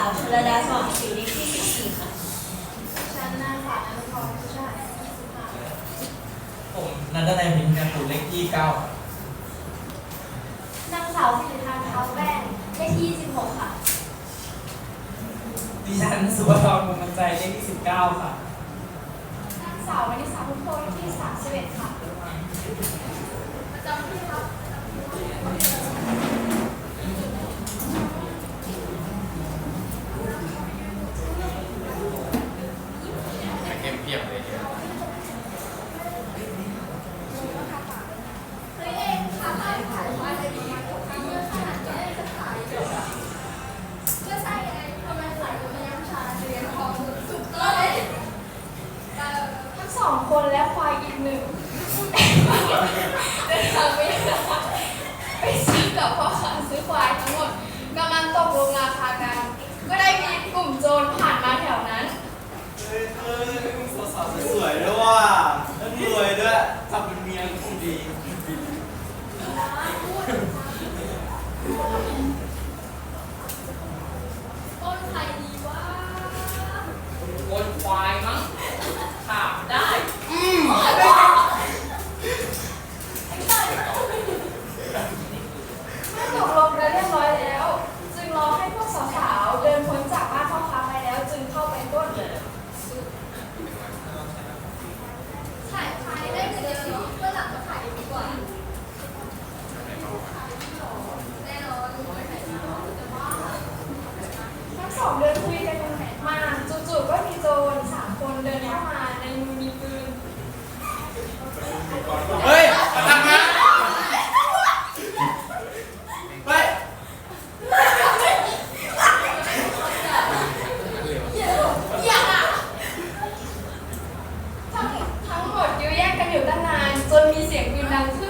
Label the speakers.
Speaker 1: างสาวชลดาสว่างศรีเลขที่14ค่ะดิ
Speaker 2: ฉันนางสาวอนุพรผู้ชายยี่สิบห้า
Speaker 3: ผมนันทนายมินการตูนเลขที่เก้า
Speaker 2: นางสาวสิริธานเท้าแป้งเลขที่26
Speaker 1: ค่ะ
Speaker 3: ดิฉันสุภาพรมุงมันใจเลขที่สิบเก้าค่ะ
Speaker 2: นางสาววนิสาพุทโธเลขที่31ค่ะประจำที่ครับ คนและควายอีกหนึ่งเดินทางไปไปซื้อกับพ่อค้าซื้อควายทั้งหมดกำลังตกลงราคากัน ก็ได้มีกลุ่มโจรผ่า กันอยู่ตั้งนาน จนมีเสียงปืนดังขึ้น